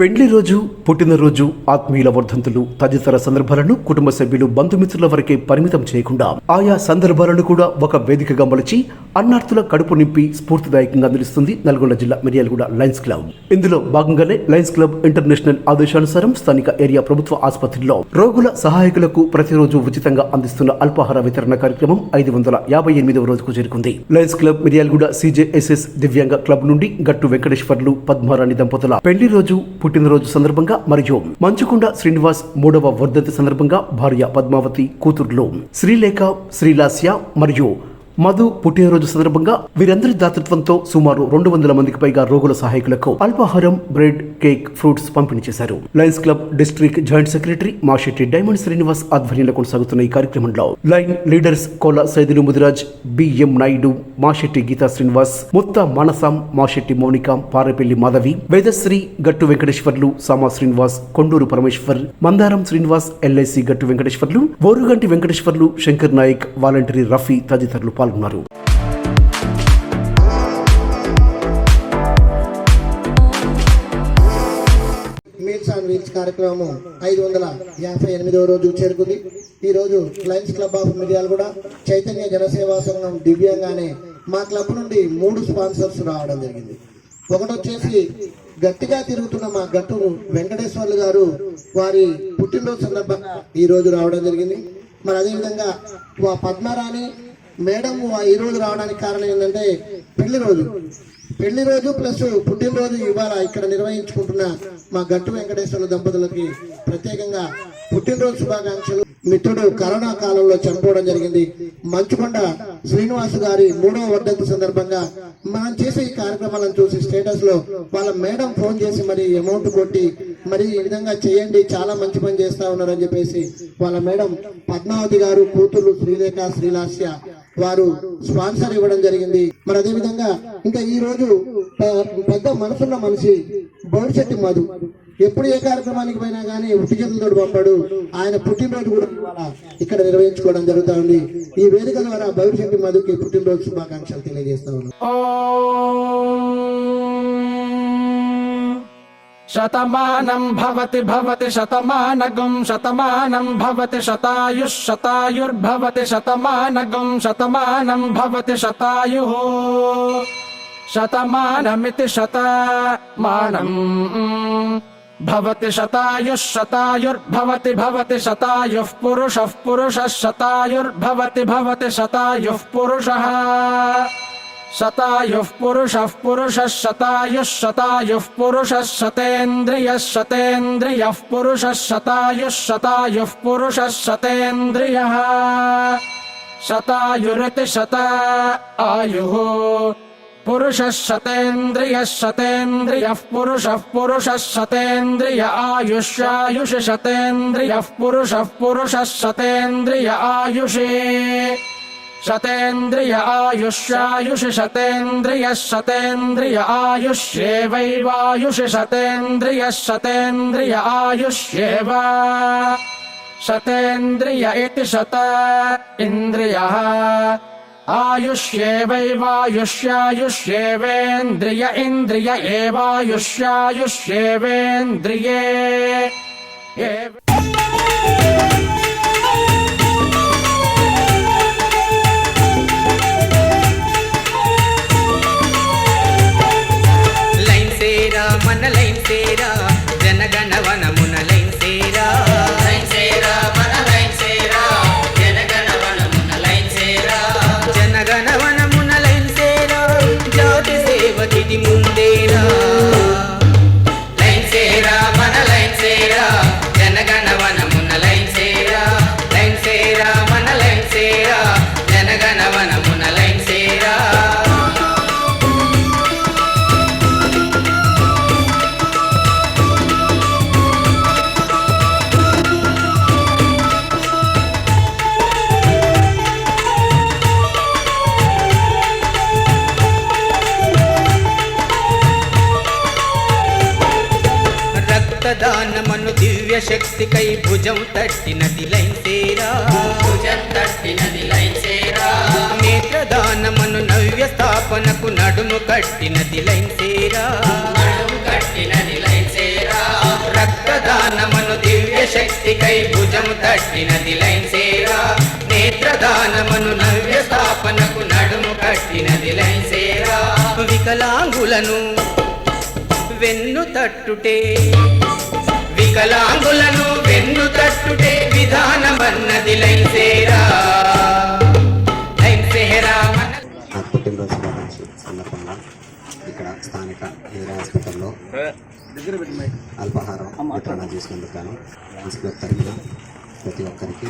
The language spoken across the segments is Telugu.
పెండ్లి రోజు పుట్టినరోజు ఆత్మీయుల వర్ధంతులు తదితర సందర్భాలను కుటుంబ సభ్యులు బంధుమిత్రుల వరకే పరిమితం చేయకుండా ఆయా సందర్భాలను కూడా ఒక వేదికగా మలిచి అన్నార్థుల కడుపు నింపి స్ఫూర్తిదాయకంగా అందిస్తుంది నల్గొండ జిల్లా మిర్యాలగూడ లయన్స్ క్లబ్. ఇందులో భాగంగానే లయన్స్ క్లబ్ ఇంటర్నేషనల్ ఆదేశానుసారం స్థానిక ఏరియా ప్రభుత్వ ఆసుపత్రిలో రోగుల సహాయకులకు ప్రతిరోజు ఉచితంగా అందిస్తున్న అల్పాహార వితరణ కార్యక్రమం ఐదు వందల యాభై ఎనిమిదవ రోజుకు చేరుకుంది. లయన్స్ క్లబ్ మిర్యాలగూడ సీజేఎస్ఎస్ దివ్యాంగ క్లబ్ నుండి గట్టు వెంకటేశ్వర్లు పద్మారాణి దంపతుల పెళ్ళి రోజు పుట్టినరోజు సందర్భంగా మరియు మంచుకొండ శ్రీనివాస్ మూడవ వర్ధంతి సందర్భంగా భార్య పద్మావతి కూతుర్లు శ్రీలేఖ శ్రీలాస్య మరియు మధు పుట్టినరోజు సందర్భంగా వీరందరి దాతృత్వంతో సుమారు రెండు వందల మందికి పైగా రోగుల సహాయకులకు అల్పాహారం బ్రెడ్ కేక్ ఫ్రూట్స్ పంపిణీ చేశారు. Lions Club District joint secretary Mashetti Diamond Srinivas ఆధ్వర్యంలో కొనసాగుతున్న ఈ కార్యక్రమంలో line leaders Kola Saidulu Mudiraj BM Naidu Mashetti Geetha Srinivas Mutta మానసాం మాషెట్టి మౌనిక పారపల్లి మాధవి వేదశ్రీ గట్టు వెంకటేశ్వర్లు సామా శ్రీనివాస్ కొండూరు పరమేశ్వర్ మందారం శ్రీనివాస్ ఎల్ఐసి గట్టు వెంకటేశ్వర్లు బోరుగంటి వెంకటేశ్వర్లు శంకర్ నాయక్ వాలంటరీ రఫీ తదితరులు పాల్గొన్నారు. మీల్స్ అండ్ వీల్స్ కార్యక్రమం ఐదు వందల యాభై ఎనిమిదవ రోజు చేరుకుంది. ఈ రోజు లయన్స్ క్లబ్ ఆఫ్ మిర్యాలు కూడా చైతన్య జనసేవా సంఘం దివ్యంగానే మా క్లబ్ నుండి మూడు స్పాన్సర్స్ రావడం జరిగింది. ఒకటి వచ్చేసి గట్టిగా తిరుగుతున్న మా గట్టు వెంకటేశ్వర్లు గారు వారి పుట్టినరోజు సందర్భంగా ఈరోజు రావడం జరిగింది. మరి అదేవిధంగా మా పద్మారాణి మేడం ఈ రోజు రావడానికి కారణం ఏంటంటే పెళ్ళి రోజు. పెళ్ళి రోజు ప్లస్ పుట్టినరోజు ఇవాళ ఇక్కడ నిర్వహించుకుంటున్న మా గట్టు వెంకటేశ్వర దంపతులకి ప్రత్యేకంగా పుట్టినరోజు శుభాకాంక్షలు. మిత్రుడు కరోనా కాలంలో చనిపోవడం జరిగింది. మంచుకొండ శ్రీనివాస్ గారి మూడవ వర్ధంతి సందర్భంగా మనం చేసే ఈ కార్యక్రమాలను చూసి స్టేటస్లో వాళ్ళ మేడం ఫోన్ చేసి మరి అమౌంట్ కొట్టి మరి ఈ విధంగా చేయండి చాలా మంచి పని చేస్తా ఉన్నారని చెప్పేసి వాళ్ళ మేడం పద్మావతి గారు కూతురు శ్రీలేఖ శ్రీలాస్య వారు స్పాన్సర్ ఇవ్వడం జరిగింది. మరి అదే విధంగా ఇంకా ఈ రోజు పెద్ద మనసున్న మనిషి భవిష్యత్ మధు. ఎప్పుడు ఏ కార్యక్రమానికి పోయినా కానీ ఉట్టి పంపాడు. ఆయన పుట్టినరోజు కూడా ఇవాళ ఇక్కడ నిర్వహించుకోవడం జరుగుతూ ఉంది. ఈ వేదిక ద్వారా భవిష్యత్ మధుకి పుట్టినరోజు శుభాకాంక్షలు తెలియజేస్తా ఉన్నాను శతమానం భవతి భవతి శతమానగం శతమానం భవతి శతాయుః శతాయుర్భవతి శతమానగం శతమానం భవతి శతాయుः శతమానమితి శతమానం. భవతి శతాయుః శతాయుర్భవతి భవతి శతాయుః పురుషः పురుషः శతాయుర్భవతి భవతి శతాయుః పురుషः शतायुः पुरुषः पुरुषः शतायुः शतायुः पुरुषः शतेन्द्रियः शतेन्द्रियः पुरुषः शतायुः शतायुः पुरुषः शतेन्द्रियः शतायुरिति शत आयुः पुरुषः शतेन्द्रियः शतेन्द्रियः पुरुषः पुरुषः शतेन्द्रिय आयुष्यायुष शतेन्द्रियः पुरुषः पुरुषः शतेन्द्रिय आयुषे शतेन्द्रिय आयुष्यायुष शतेन्द्रियः शतेन्द्रिय आयुष्येवैवायुष शतेन्द्रियः शतेन्द्रिय आयुष्येव शतेन्द्रिय इति शत इन्द्रियः आयुष्येवैवायुष्यायुष्येवेन्द्रिय इन्द्रिय एवायुष्यायुष्येवेन्द्रिये రక్తదానమను దివ్య శక్తికై భుజం తట్టినది లైన్ సేరా. భుజం తట్టినది లైన్ సేరా. నేత్రదానమను నవ్య స్థాపనకు నడుము కట్టినది లైన్ సేరా. నడుము కట్టినది లైన్ సేరా. కీర్తికై భుజము తట్టినది లైన్సేరా నేత్రదానమను నవ్య స్థాపనకు నడుము కట్టినది లైన్సేరా వికలాంగులను వెన్ను తట్టుటే. వికలాంగులను వెన్ను తట్టుటే విధానమన్నది లైసేరా లైన్సేరా పుట్టినరోజు సందర్భంగా ఇక్కడ స్థానిక ఏరియా హాస్పిటల్లో అల్పాహారం వితరణ చేసినందుకు గాను హాస్పిటల్ ప్రతి ఒక్కరికి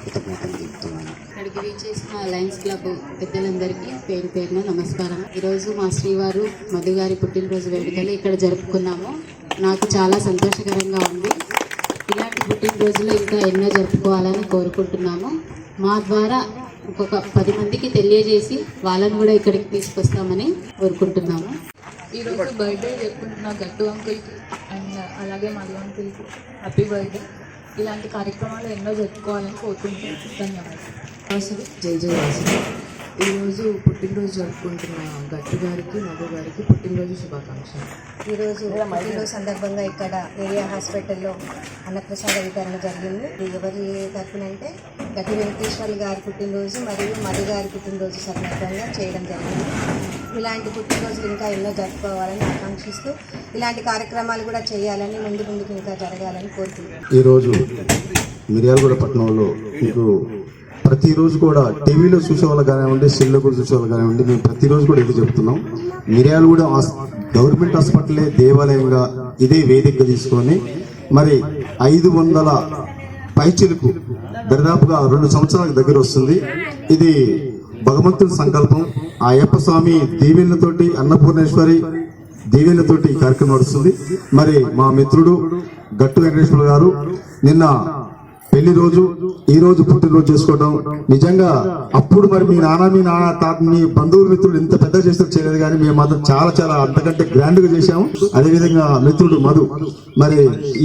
కృతజ్ఞతలు తెలుపుతున్నాను ఇక్కడికి లయన్స్ క్లబ్ పెద్దలందరికీ పేరు పేరున నమస్కారం. ఈరోజు మా శ్రీవారు మధు గారి పుట్టినరోజు వేడుకలు ఇక్కడ జరుపుకున్నాము. నాకు చాలా సంతోషకరంగా ఉంది. ఇలాంటి పుట్టినరోజులు ఇంకా ఎన్నో జరుపుకోవాలని కోరుకుంటున్నాము. మా ద్వారా ఇంకొక పది మందికి తెలియజేసి వాళ్ళని కూడా ఇక్కడికి తీసుకొస్తామని కోరుకుంటున్నాము. ఈరోజు బర్త్డే జరుపుకుంటున్న గట్టు అంకుల్కి అండ్ అలాగే మధు అంకుల్కి హ్యాపీ బర్త్డే ఇలాంటి కార్యక్రమాలు ఎన్నో జరుపుకోవాలని కోరుకుంటున్నాను ధన్యవాదాలు. వాసులు జై జయ ఈరోజు పుట్టినరోజు జరుపుకుంటున్న గట్టు గారికి మధు గారికి పుట్టినరోజు శుభాకాంక్షలు. ఈరోజు పుట్టినరోజు సందర్భంగా ఇక్కడ ఏరియా హాస్పిటల్లో అన్నప్రసాద వితరణ జరిగింది. ఇది ఎవరి తరపునంటే గట్టి వెంకటేశ్వరి గారి పుట్టినరోజు మరియు మధు గారి పుట్టినరోజు సందర్భంగా చేయడం జరిగింది. ఇలాంటి పుట్టినరోజులు ఇంకా ఎన్నో జరుపుకోవాలని ఆకాంక్షిస్తూ ఇలాంటి కార్యక్రమాలు కూడా చేయాలని ముందు ముందుకు ఇంకా జరగాలని కోరుతున్నాను. ఈరోజు మిర్యాలగూడ పట్టణంలో మీకు ప్రతిరోజు కూడా టీవీలో చూసే వాళ్ళు కానివ్వండి సెల్లో కూడా చూసే వాళ్ళు కానివ్వండి మేము ప్రతిరోజు కూడా ఇది చెప్తున్నాం. మిర్యాలగూడ గవర్నమెంట్ హాస్పిటలే దేవాలయంగా ఇదే వేదిక తీసుకొని మరి ఐదు వందల పైచిలకు దరిదాపుగా రెండు సంవత్సరాలకు దగ్గర వస్తుంది. ఇది భగవంతుడి సంకల్పం ఆ అయ్యప్ప స్వామి దీవెనతోటి అన్నపూర్ణేశ్వరి దీవెనతోటి ఈ కార్యక్రమం నడుస్తుంది. మరి మా మిత్రుడు గట్టు వెంకటేశ్వర గారు నిన్న పెళ్ళి రోజు ఈ రోజు పుట్టినరోజు చేసుకోవడం నిజంగా అప్పుడు మరి మీ నాన్న మీ నాన్న తాత మీ బంధువులు మిత్రులు ఇంత పెద్ద చేస్తూ చేయలేదు కానీ మేము మాత్రం చాలా చాలా అంతకంటే గ్రాండ్గా చేశాము. అదేవిధంగా మిత్రుడు మధు. మరి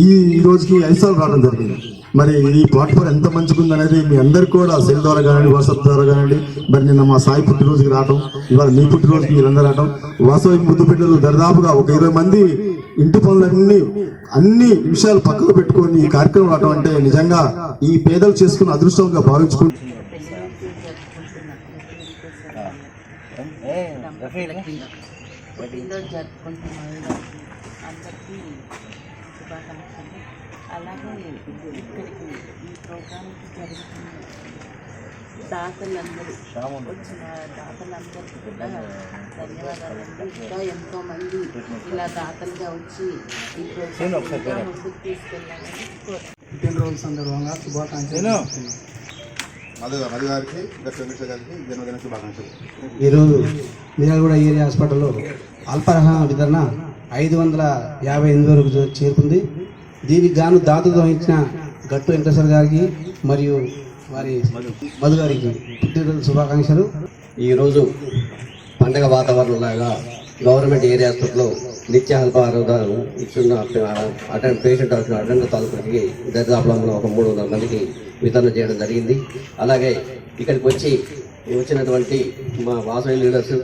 ఈ ఈ రోజుకి ఐదు సార్లు రావడం జరిగింది. మరి ఈ ప్లాట్ఫామ్ ఎంత మంచిగా అనేది మీ అందరికి కూడా సెల్ ద్వారా కానివ్వండి వాట్సాప్ ద్వారా కానివ్వండి. మరి నిన్న మా సాయి పుట్టినరోజుకి రావడం ఇవాళ మీ పుట్టినరోజుకి మీరందరూ రావడం వాస్తవానికి ముద్దు బిడ్డలు దరిదాపుగా ఒక ఇరవై మంది ఇంటి పనులన్నీ అన్ని విషయాలు పక్కకు పెట్టుకొని ఈ కార్యక్రమం రావడం అంటే నిజంగా ఈ పేదలు చేసుకున్న అదృష్టంగా భావించుకుంటూ అందరికీ శుభాకాంక్షలు. అలాగే ఇక్కడికి ఈ ప్రోగ్రాంకి జరుగుతున్న దాతలందరూ వచ్చిన దాతలందరికీ కూడా ధన్యవాదాలండి. ఇంకా ఎంతో మంది ఇలా దాతలుగా వచ్చి ఈ ప్రోగ్రాం ఇంకా ముందుకు తీసుకెళ్ళాలని పుట్టినరోజు సందర్భంగా శుభాకాంక్షలు మధు మధు గారికి గట్టు వెంకటేశ్వర గారికి జన్మదిన శుభాకాంక్షలు. ఈరోజు మిర్యాలగూడ ఏరియా హాస్పిటల్లో అల్పాహార వితరణ ఐదు వందల యాభై ఎనిమిది వరకు చేరుకుంది. దీనికి గాను దాతలు వహించిన గట్టు వెంకటేశ్వర గారికి మరియు వారి మధు గారికి పుట్టినరోజు శుభాకాంక్షలు. ఈరోజు పండగ వాతావరణం లాగా గవర్నమెంట్ ఏరియా హాస్పిటల్లో నిత్య అల్పాహారం ఇచ్చిన అటెండ్ పేషెంట్ వచ్చిన అటెండ్ తాలూకుకి దరిదాపులంలో ఒక మూడు వందల మందికి వితరణ చేయడం జరిగింది. అలాగే ఇక్కడికి వచ్చి వచ్చినటువంటి మా వాసవి లీడర్స్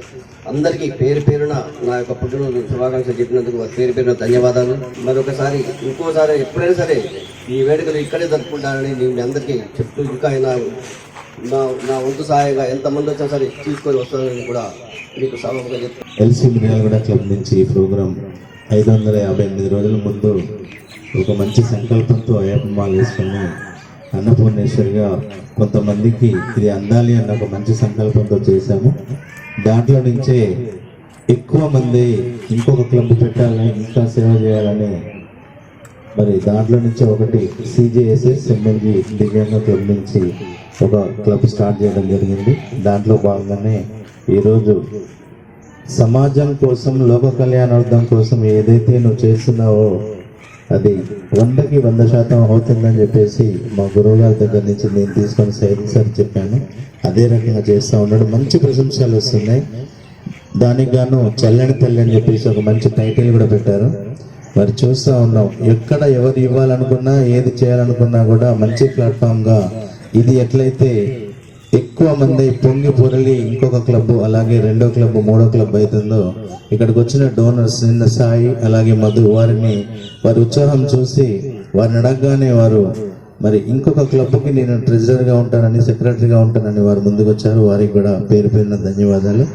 అందరికీ పేరు పేరున నా యొక్క పుట్టినరోజు శుభాకాంక్షలు చెప్పినందుకు పేరు పేరున ధన్యవాదాలు. మరొకసారి ఇంకోసారి ఎప్పుడైనా సరే ఈ వేడుకలు ఇక్కడే జరుపుకుంటానని నేను మీ అందరికీ చెప్తూ ఇంకా నా నా నా వంతు సహాయంగా ఎంతమంది వచ్చినా సరే తీసుకొని వస్తానని కూడా మీకు సభగా చెప్తాను ఎల్సీ మిర్యాలగూడ క్లబ్ నుంచి ఈ ప్రోగ్రాం ఐదు వందల యాభై ఎనిమిది రోజుల ముందు ఒక మంచి సంకల్పంతో అయ్యప్పమాలు వేసుకుని అన్నపూర్ణేశ్వరిగా కొంతమందికి ఇది అందాలి అన్న ఒక మంచి సంకల్పంతో చేశాము. దాంట్లో నుంచే ఎక్కువ మంది ఇంకొక క్లబ్ పెట్టాలని ఇంకా సేవ చేయాలని. మరి దాంట్లో నుంచి ఒకటి సిజేఎస్ఎస్ ఎమ్మెల్జీ దివ్యాంగ క్లబ్ నుంచి ఒక క్లబ్ స్టార్ట్ చేయడం జరిగింది. దాంట్లో భాగంగానే ఈరోజు సమాజం కోసం లోక కళ్యాణార్థం కోసం ఏదైతే నువ్వు చేస్తున్నావో అది వందకి వంద శాతం అవుతుందని చెప్పేసి మా గురువు గారి దగ్గర నుంచి నేను తీసుకొని సైడ్ సార్ చెప్పాను. అదే రకంగా చేస్తూ ఉన్నాడు. మంచి ప్రశంసలు వస్తున్నాయి. దానికి గాను చల్లని తల్లి అని చెప్పేసి ఒక మంచి టైటిల్ కూడా పెట్టారు. మరి చూస్తూ ఉన్నాం. ఎక్కడ ఎవరు ఇవ్వాలనుకున్నా ఏది చేయాలనుకున్నా కూడా మంచి ప్లాట్ఫామ్గా ఇది ఎట్లయితే ఎక్కువ మంది పొంగి పొరలి ఇంకొక క్లబ్ అలాగే రెండో క్లబ్ మూడో క్లబ్ అవుతుందో ఇక్కడికి వచ్చిన డోనర్స్ నిన్న సాయి అలాగే మధు వారిని వారి ఉత్సాహం చూసి వారిని అడగగానే వారు మరి ఇంకొక క్లబ్కి నేను ట్రెజరర్గా ఉంటానని సెక్రటరీగా ఉంటానని వారు ముందుకు వచ్చారు వారికి కూడా పేరు పేరున ధన్యవాదాలు.